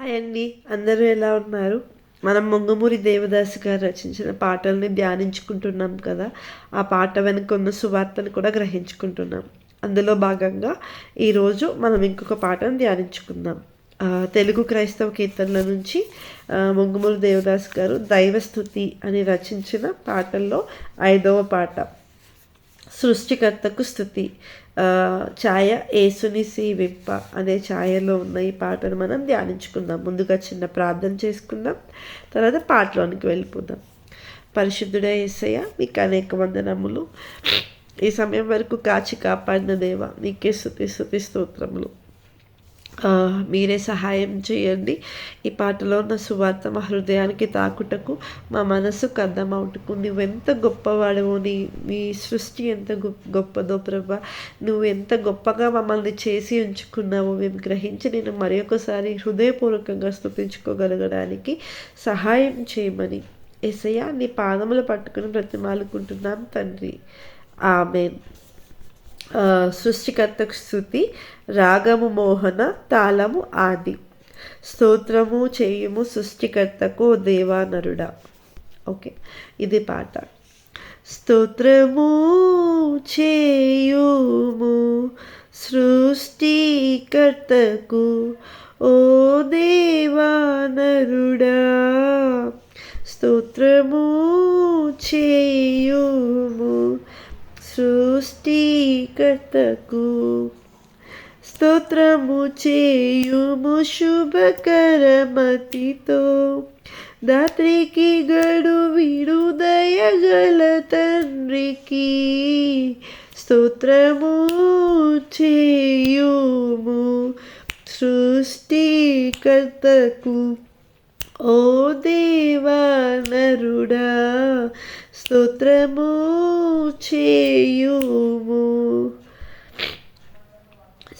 Hi అండి. అందరూ ఎలా ఉన్నారు? మనం మొంగమూరి దేవదాస్ గారు రచించిన పాటల్ని ధ్యానించుకుంటున్నాం కదా. ఆ పాట వెనుక ఉన్న సువార్తను కూడా గ్రహించుకుంటున్నాం. అందులో భాగంగా ఈరోజు మనం ఇంకొక పాటను ధ్యానించుకుందాం. తెలుగు క్రైస్తవ కీర్తనల నుంచి మొంగమూరి దేవదాస్ గారు దైవస్థుతి అని రచించిన పాటల్లో ఐదవ పాట సృష్టికర్తకు స్థుతి. ఛాయ ఏసుని విప్ప అనే ఛాయలో ఉన్న ఈ పాటను మనం ధ్యానించుకుందాం. ముందుగా చిన్న ప్రార్థన చేసుకుందాం. తర్వాత పాటలోనికి వెళ్ళిపోదాం. పరిశుద్ధుడే యేసయ్య మీకు అనేక వందనములు. ఈ సమయం వరకు కాచి కాపాడిన దేవ నీకే స్థుతి స్థుతి స్తోత్రములు. మీరే సహాయం చేయండి. ఈ పాటలో ఉన్న సువార్త మా హృదయానికి తాకుటకు మా మనసుకు అర్థమవుటకు నువ్వెంత గొప్పవాడవో నీ నీ సృష్టి ఎంత గొప్ప గొప్పదో ప్రభా నువ్వు ఎంత గొప్పగా మమ్మల్ని చేసి ఉంచుకున్నావో మేము గ్రహించి నేను మరి ఒకసారి హృదయపూర్వకంగా స్థుతించుకోగలగడానికి సహాయం చేయమని ఎసయ్య నీ పాదములు పట్టుకుని బ్రతిమాలుకుంటున్నాం తండ్రి. ఆమెన్. సృష్టికర్తకు స్థుతి రాగము మోహన తాళము ఆది. స్తోత్రము చేయుము సృష్టికర్తకు ఓ దేవానరుడా. ఓకే ఇది పాట. స్తోత్రము చేయుము సృష్టికర్తకు ఓ దేవానరుడా. స్తోత్రము చేయుము సృష్టికర్తకు స్తోత్రము చేయుము శుభకరమతితో. దాత్రికి గడు విడు దయగల తండ్రికి స్తోత్రము చేయుము సృష్టికర్తకు. ఓ దేవానరుడా స్తోత్రము చేయుము.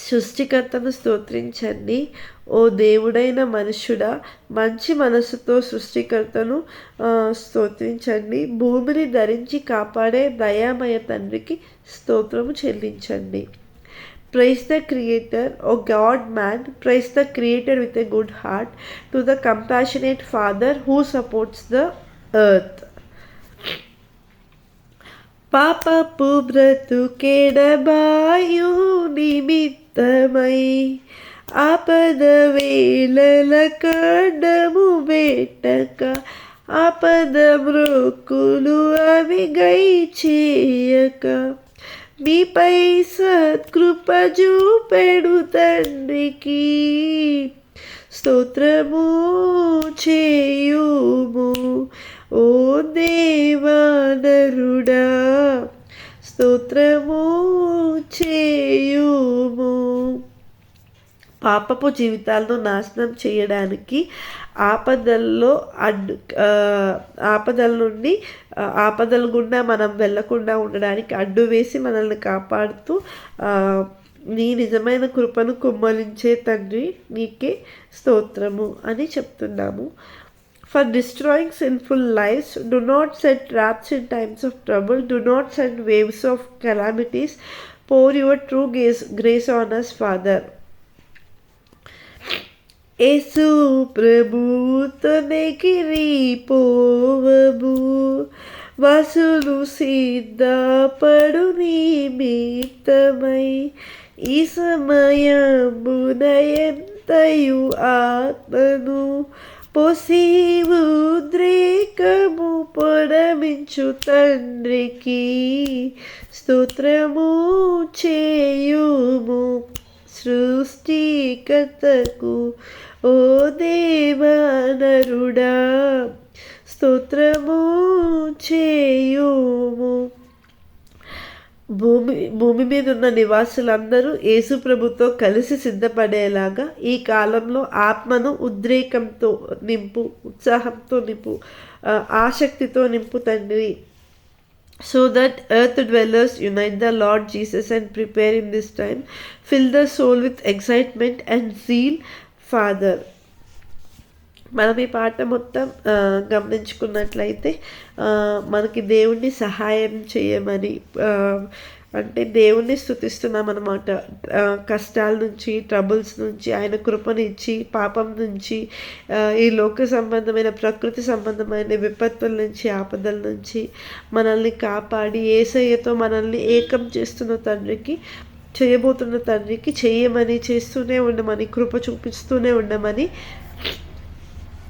సృష్టికర్తను స్తోత్రించండి. ఓ దేవుడైన మనుషుడా మంచి మనసుతో సృష్టికర్తను స్తోత్రించండి. భూమిని ధరించి కాపాడే దయామయ తండ్రికి స్తోత్రము చెల్లించండి. Praise the creator O God man praise the creator with a good heart to the compassionate father who supports the earth పాపపు బ్రతుకెడబాయు నిమిత్తమై ఆపద వేళల కడ్డము పెట్టక ఆపద మ్రొక్కులు అవి గై చేయక మీపై సత్కృప చూపెడు తండ్రికి స్తోత్రము చేయుము. ఓ దేవానరుడా స్తోత్రము చేయుము. పాపపు జీవితాలను నాశనం చేయడానికి ఆపదల్లో అడ్డు ఆపదల నుండి ఆపదల గుండా మనం వెళ్ళకుండా ఉండడానికి అడ్డు వేసి మనల్ని కాపాడుతూ నీ నిజమైన కృపను కుమ్మలించే తండ్రి నీకే స్తోత్రము అని చెప్తున్నాము. for destroying sinful lives do not set traps in times of trouble do not send waves of calamities pour your true grace grace on us father Yesu ప్రభుతోనే కిరీపోవబు వసులు సిద్ధపడు నిమిత్తమై ఈ సమయమున ఎంతయు ఆత్మను పొసి ఉద్రేకము పొడమించు తండ్రికి స్తోత్రము చేయుము. సృష్టికర్తకు ఓ దేవానరుడా స్తోత్రము చేయుము. భూమి భూమి మీద ఉన్న నివాసులందరూ యేసు ప్రభుతో కలిసి సిద్ధపడేలాగా ఈ కాలంలో ఆత్మను ఉద్రేకంతో నింపు ఉత్సాహంతో నింపు ఆ, ఆసక్తితో నింపు తండ్రి so that earth dwellers unite the Lord Jesus and prepare in this time. Fill the soul with excitement and zeal, Father. మనం ఈ పాట మొత్తం గమనించుకున్నట్లయితే మనకి దేవుణ్ణి సహాయం చేయమని అంటే దేవుణ్ణి స్థుతిస్తున్నాం అనమాట కష్టాల నుంచి ట్రబుల్స్ నుంచి ఆయన కృపనిచ్చి పాపం నుంచి ఈ లోక సంబంధమైన ప్రకృతి సంబంధమైన విపత్తుల నుంచి ఆపదల నుంచి మనల్ని కాపాడి ఏసయ్యతో మనల్ని ఏకం చేస్తున్న తండ్రికి చేయబోతున్న తండ్రికి చేయమని చేస్తూనే ఉండమని కృప చూపిస్తూనే ఉండమని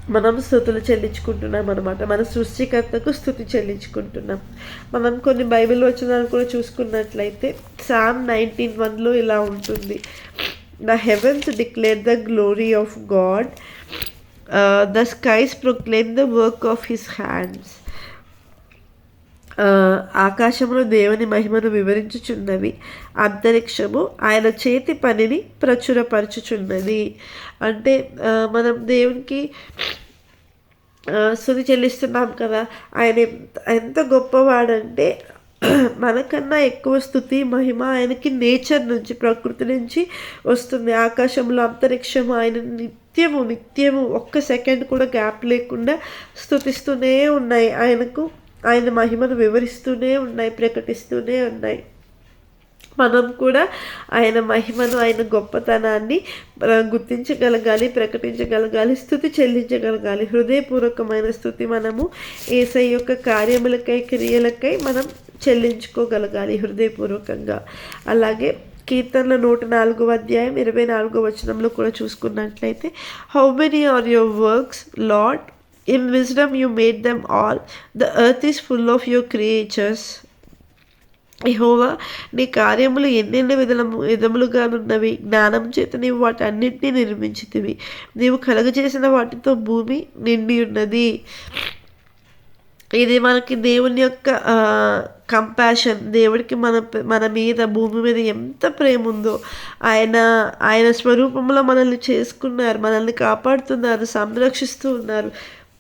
మనం స్థుతులు చెల్లించుకుంటున్నాం అనమాట మన సృష్టికర్తకు స్థుతి చెల్లించుకుంటున్నాం. మనం కొన్ని బైబిల్ వచనాలు కూడా చూసుకున్నట్లయితే సామ్ నైన్టీన్ వన్లో ఇలా ఉంటుంది. The heavens declare the glory of God the skies proclaim the work of his hands ఆకాశంలో దేవుని మహిమను వివరించుచున్నవి. అంతరిక్షము ఆయన చేతి పనిని ప్రచురపరచుచున్నది. అంటే మనం దేవునికి స్థుతి చెల్లిస్తున్నాం కదా ఆయన ఎంత- ఎంత గొప్పవాడంటే మనకన్నా ఎక్కువ స్థుతి మహిమ ఆయనకి నేచర్ నుంచి ప్రకృతి నుంచి వస్తుంది. ఆకాశంలో అంతరిక్షం ఆయన నిత్యము నిత్యము ఒక్క సెకండ్ కూడా గ్యాప్ లేకుండా స్థుతిస్తూనే ఉన్నాయి. ఆయనకు ఆయన మహిమను వివరిస్తూనే ఉన్నాయి ప్రకటిస్తూనే ఉన్నాయి. మనం కూడా ఆయన మహిమను ఆయన గొప్పతనాన్ని గుర్తించగలగాలి ప్రకటించగలగాలి స్థుతి చెల్లించగలగాలి. హృదయపూర్వకమైన స్థుతి మనము ఏసై యొక్క కార్యములకై క్రియలకై మనం చెల్లించుకోగలగాలి హృదయపూర్వకంగా. అలాగే కీర్తనల నూట నాలుగో అధ్యాయం ఇరవై నాలుగో వచనంలో కూడా చూసుకున్నట్లయితే how many are your works Lord in wisdom you made them all. The earth is full of your creatures యహోవా నీ కార్యములు ఎన్నెన్ని విధము విధములుగానున్నవి. జ్ఞానం చేత నీవు వాటన్నింటినీ నిర్మించితివి. నీవు కలుగజేసిన వాటితో భూమి నిండి ఉన్నది. ఇది మనకి దేవుని యొక్క కంపాషన్ దేవుడికి మన మన మీద భూమి మీద ఎంత ప్రేమ ఉందో ఆయన ఆయన స్వరూపంలో మనల్ని చేసుకున్నారు. మనల్ని కాపాడుతున్నారు. సంరక్షిస్తూ ఉన్నారు.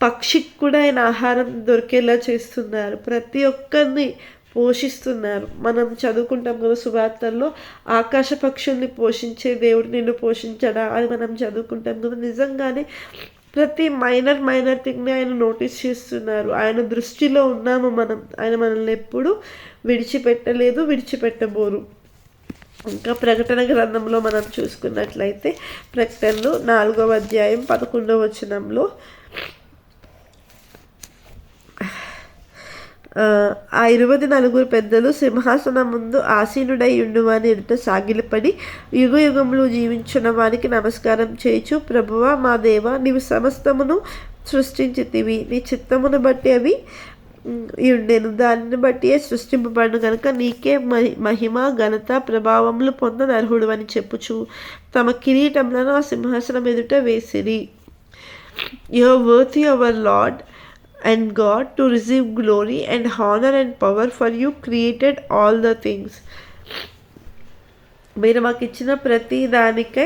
పక్షికి కూడా ఆయన ఆహారం దొరికేలా చేస్తున్నారు. ప్రతి ఒక్కరిని పోషిస్తున్నారు. మనం చదువుకుంటాం కదా సువార్తల్లో ఆకాశ పక్షుల్ని పోషించే దేవుడు నిన్ను పోషించడా అని మనం చదువుకుంటాం కదా. నిజంగానే ప్రతి మైనర్ మైనర్ థింగ్ని ఆయన నోటీస్ చేస్తున్నారు. ఆయన దృష్టిలో ఉన్నాము మనం. ఆయన మనల్ని ఎప్పుడు విడిచిపెట్టలేదు విడిచిపెట్టబోరు. ఇంకా ప్రకటన గ్రంథంలో మనం చూసుకున్నట్లయితే ప్రకటనలు నాలుగవ అధ్యాయం పదకొండవ వచనంలో ఆ, ఇరువది నలుగురు పెద్దలు సింహాసనం ముందు ఆసీనుడై ఉండువాని ఎదుట సాగిలపడి యుగ యుగములు జీవించిన వానికి నమస్కారం చేయచు ప్రభువ మా దేవ నీవు సమస్తమును సృష్టించితివి. నీ చిత్తమును బట్టి అవి ఉండేను. దానిని బట్టి సృష్టింపబడిన కనుక నీకే మహి మహిమ ఘనత ప్రభావములు పొంద అర్హుడు అని చెప్పుచు తమ కిరీటములను ఆ సింహాసనం ఎదుట వేసిరి your worth your Lord. And God, to receive glory and honor and power, for you created all the things. మీరు మాకు ఇచ్చిన ప్రతి దానికై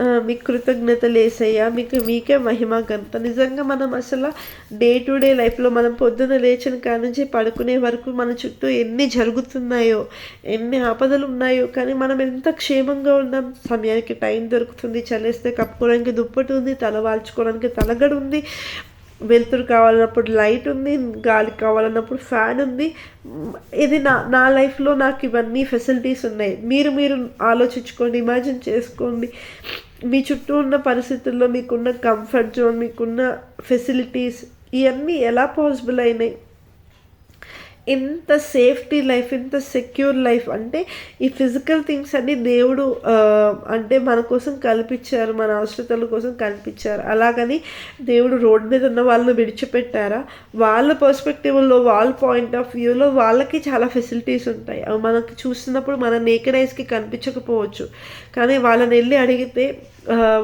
ఆ, మీకు కృతజ్ఞతలు వేసయ్యా మీకు మీకే మహిమ ఘనత. నిజంగా మనం అసలు డే టు డే లైఫ్లో మనం పొద్దున్న లేచిన కాడ నుంచి పడుకునే వరకు మన చుట్టూ ఎన్ని జరుగుతున్నాయో ఎన్ని ఆపదలు ఉన్నాయో కానీ మనం ఎంత క్షేమంగా ఉన్నాం. సమయానికి టైం దొరుకుతుంది చలేస్తే కప్పుకోవడానికి దుప్పటి ఉంది తల వాల్చుకోవడానికి తలగడ ఉంది. వెలుతురు కావాలన్నప్పుడు లైట్ ఉంది గాలి కావాలన్నప్పుడు ఫ్యాన్ ఉంది. ఇది నా నా లైఫ్లో నాకు ఇవన్నీ ఫెసిలిటీస్ ఉన్నాయి. మీరు మీరు ఆలోచించుకోండి ఇమాజిన్ చేసుకోండి. మీ చుట్టూ ఉన్న పరిస్థితుల్లో మీకున్న కంఫర్ట్ జోన్ మీకున్న ఫెసిలిటీస్ ఇవన్నీ ఎలా పాసిబుల్ అయినాయి? ఇంత సేఫ్టీ లైఫ్ ఇంత సెక్యూర్ లైఫ్ అంటే ఈ ఫిజికల్ థింగ్స్ అన్ని దేవుడు అంటే మన కోసం కల్పించారు మన అవసరతల కోసం కల్పించారు. అలాగని దేవుడు రోడ్ మీద ఉన్న వాళ్ళని విడిచిపెట్టారా? వాళ్ళ పర్స్పెక్టివ్లో వాళ్ళ పాయింట్ ఆఫ్ వ్యూలో వాళ్ళకి చాలా ఫెసిలిటీస్ ఉంటాయి. అవి మనకి చూస్తున్నప్పుడు మన నేకెడ్ ఐస్కి కనిపించకపోవచ్చు. కానీ వాళ్ళని వెళ్ళి అడిగితే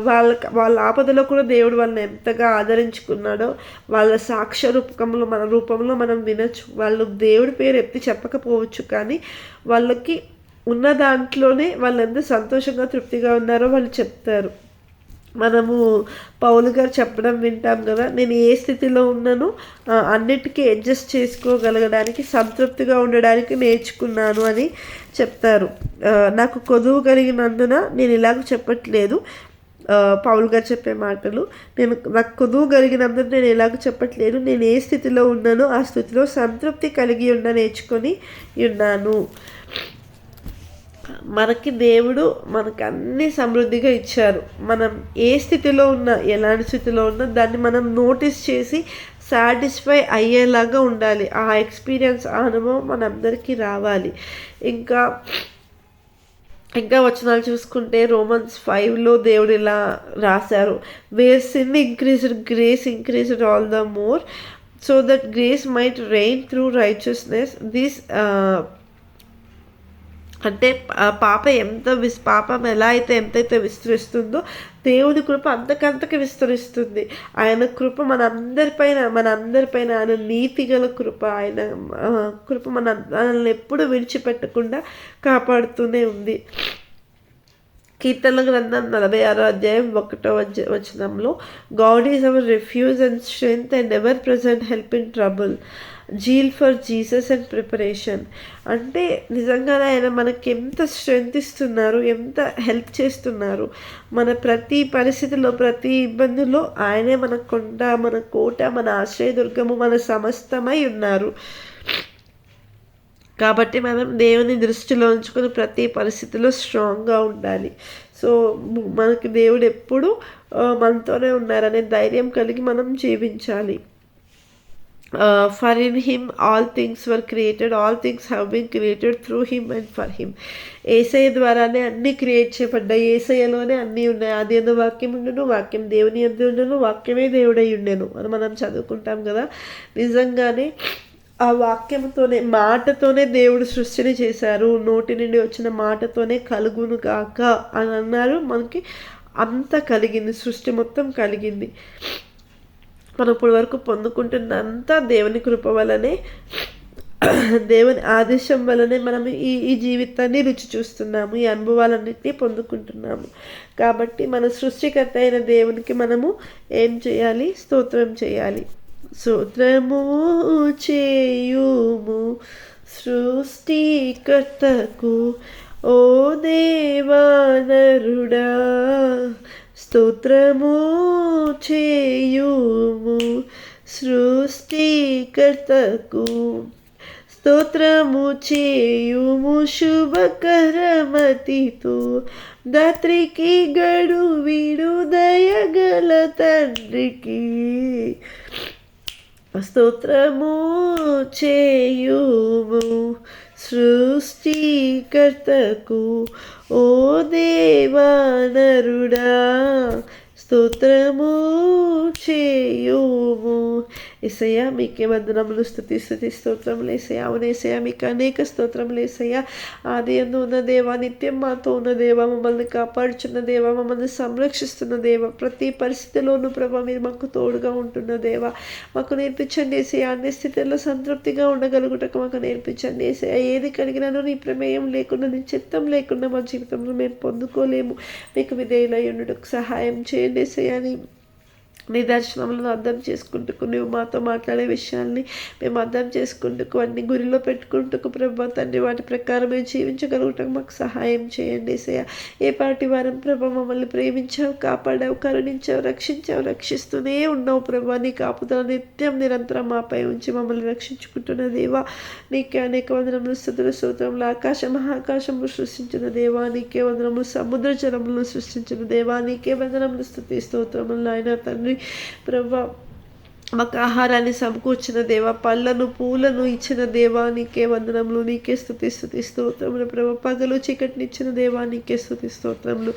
వాళ్ళ వాళ్ళ ఆపదలో కూడా దేవుడు వాళ్ళని ఎంతగా ఆదరించుకున్నాడో వాళ్ళ సాక్ష్య రూపకంలో మన రూపంలో మనం వినొచ్చు. వాళ్ళు దేవుడి పేరు ఎత్తి చెప్పకపోవచ్చు కానీ వాళ్ళకి ఉన్న దాంట్లోనే వాళ్ళు ఎంత సంతోషంగా తృప్తిగా ఉన్నారో వాళ్ళు చెప్తారు. మనము పౌలు గారు చెప్పడం వింటాం కదా నేను ఏ స్థితిలో ఉన్నానో అన్నిటికీ అడ్జస్ట్ చేసుకోగలగడానికి సంతృప్తిగా ఉండడానికి నేర్చుకున్నాను అని చెప్తారు. నాకు కొదువు కలిగినందున నేను ఇలాగ చెప్పట్లేదు. పౌలు గారు చెప్పే మాటలు నేను నాకు కొదువు కలిగినందున నేను ఎలాగ చెప్పట్లేదు. నేను ఏ స్థితిలో ఉన్నానో ఆ స్థితిలో సంతృప్తి కలిగి ఉండ నేర్చుకొని ఉన్నాను. మనకి దేవుడు మనకు అన్ని సమృద్ధిగా ఇచ్చారు. మనం ఏ స్థితిలో ఉన్నా ఎలాంటి స్థితిలో ఉన్నా దాన్ని మనం నోటీస్ చేసి సాటిస్ఫై అయ్యేలాగా ఉండాలి. ఆ ఎక్స్పీరియన్స్ ఆ అనుభవం మనందరికీ రావాలి. ఇంకా ఇంకా వచనాలు చూసుకుంటే రోమన్స్ ఫైవ్లో దేవుడు ఇలా రాశారు. Where sin increased grace increased all the more so that grace might reign through righteousness this అంటే పాప ఎంత విస్ పాపం ఎలా అయితే ఎంతైతే విస్తరిస్తుందో దేవుని కృప అంతకంతకి విస్తరిస్తుంది. ఆయన కృప మన మనందరిపైన మన ఆయన నీతి గల కృప ఆయన కృప మన మనల్ని ఎప్పుడు విడిచిపెట్టకుండా కాపాడుతూనే ఉంది. కీర్తన గ్రంథం నలభై ఆరో అధ్యాయం ఒకటో వచనంలో God is our refuge and strength and ever present help in trouble zeal for Jesus and preparation అంటే నిజంగానే ఆయన మనకి ఎంత స్ట్రెంగ్త్ ఇస్తున్నారు ఎంత హెల్ప్ చేస్తున్నారు. మన ప్రతి పరిస్థితిలో ప్రతి ఇబ్బందుల్లో ఆయనే మన కొండ మన కోట మన ఆశ్రయదుర్గము మన సమస్తమై ఉన్నారు. కాబట్టి మనం దేవుని దృష్టిలో ఉంచుకొని ప్రతి పరిస్థితిలో స్ట్రాంగ్గా ఉండాలి. సో మనకి దేవుడు ఎప్పుడు మనతోనే ఉన్నారనే ధైర్యం కలిగి మనం జీవించాలి. For in him all things were created all things have been created through him and for him ఏసఐ ద్వారానే అన్నీ క్రియేట్ చేయబడ్డాయి. ఏసఐలోనే అన్నీ ఉన్నాయి. అది ఎందు వాక్యం ఉండను వాక్యం దేవుని ఎందు ఉండను వాక్యమే దేవుడై ఉండేను. అని మనం చదువుకుంటాం కదా. నిజంగానే ఆ వాక్యంతోనే మాటతోనే దేవుడు సృష్టిని చేశారు. నోటి నుండి వచ్చిన మాటతోనే కలుగును కాక అని అన్నారు. మనకి అంత కలిగింది సృష్టి మొత్తం కలిగింది. మనం ఇప్పటి వరకు పొందుకుంటున్నంతా దేవుని కృప వలనే దేవుని ఆదేశం వలనే మనం ఈ ఈ జీవితాన్ని రుచి చూస్తున్నాము ఈ అనుభవాలన్నింటినీ పొందుకుంటున్నాము. కాబట్టి మన సృష్టికర్త అయిన దేవునికి మనము ఏం చేయాలి? స్తోత్రం చేయాలి. స్తోత్రము చేయుము సృష్టికర్తకు ఓ దేవానరుడా. స్తోత్రము చేయుము సృష్టికర్తకు. స్తోత్రము చేయుము శుభకరమతితో దాత్రికి గడు విడుదయగల తండ్రికి. స్తోత్రము చేయుము సృష్టికర్తకు ఓ దేవానరుడా స్తోత్రము చేయుము. ఎసయ్య మీకే వందనములు స్థుతి స్థుతి స్తోత్రములు ఏసయ్య. అవును మీకు అనేక స్తోత్రములు ఏసయ్య. ఆది ఎందు ఉన్న దేవ నిత్యం మాతో ఉన్న దేవ మమ్మల్ని కాపాడుచున్న దేవ మమ్మల్ని సంరక్షిస్తున్న దేవ. ప్రతి పరిస్థితిలోనూ ప్రభా మీరు మాకు తోడుగా ఉంటున్న దేవ. మాకు నేర్పించండి ఏసయ్య అన్ని స్థితిలో సంతృప్తిగా ఉండగలుగుటకు మాకు నేర్పించండి ఏసయ్య. ఏది కలిగినానో నీ ప్రమేయం లేకుండా నీ చిత్తం లేకుండా మా జీవితంలో మేము పొందుకోలేము. మీకు విధేయులై ఉండటకు సహాయం చేయండి ఏసయ్య. అని నీ దర్శనములను అర్థం చేసుకుంటూ నువ్వు మాతో మాట్లాడే విషయాల్ని మేము అర్థం చేసుకుంటూ అన్ని గురిలో పెట్టుకుంటూ ప్రభా తండ్రి వాటి ప్రకారం మేము జీవించగలుగుతాం మాకు సహాయం చేయండి సయ ఏ పాటి వారం ప్రభా మమ్మల్ని ప్రేమించావు కాపాడావు కరుణించావు రక్షించావు రక్షిస్తూనే ఉన్నావు ప్రభా. నీ కాపుదల నిత్యం నిరంతరం మాపై ఉంచి మమ్మల్ని రక్షించుకుంటున్న దేవా. నీకే అనేక వందనములు స్థుతుల సూత్రములు ఆకాశ మహాకాశములు సృష్టించిన దేవా. నీకే వందనములు సముద్ర జలములను సృష్టించిన దేవా. నీకే వందనములు స్థుతి స్తోత్రములు ఆయన తండ్రి. ప్రభా మాకు ఆహారాన్ని సమకూర్చిన దేవ పళ్ళను పూలను ఇచ్చిన దేవా నీకే వందనములు నీకే స్థుతి స్థుతి స్తోత్రములు. ప్రభ పగలు చీకటినిచ్చిన దేవా నీకే స్థుతి స్తోత్రములు.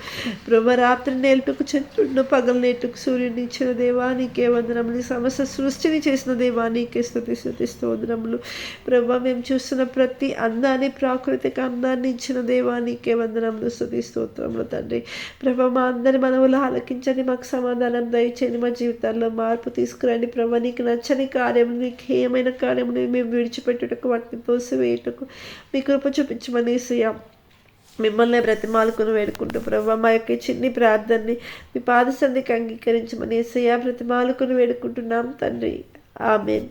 ప్రభ రాత్రి నేల్టుకు చంద్రుడిను పగలు నేటుకు సూర్యుడిని ఇచ్చిన దేవా నీకే వందనములు. సమస్త సృష్టిని చేసిన దేవా నీకే స్థుతి స్థుతి స్తోత్రములు. ప్రభ మేము చూస్తున్న ప్రతి అందాన్ని ప్రాకృతిక అందాన్ని ఇచ్చిన దేవా నీకే వందనములు స్థుతి స్తోత్రములు తండ్రి. ప్రభ మా అందరి మనవులు ఆలకించండి మాకు సమాధానం దయచేయండి మా జీవితాల్లో మార్పు తీసుకురండి. ప్రభా నీకు నచ్చని కార్యము నీకు ఏమైన కార్యములు మేము విడిచిపెట్టుటకు వాటిని తోసివేయటకు మీ కృప చూపించమని సయ్యా మిమ్మల్ని బ్రతిమాలుకుని వేడుకుంటూ ప్రభావ మా యొక్క చిన్ని ప్రార్థనని మీ పాదసంధికి అంగీకరించమని సయ్యా బ్రతిమాలుకుని వేడుకుంటున్నాం తండ్రి. ఆమెన్.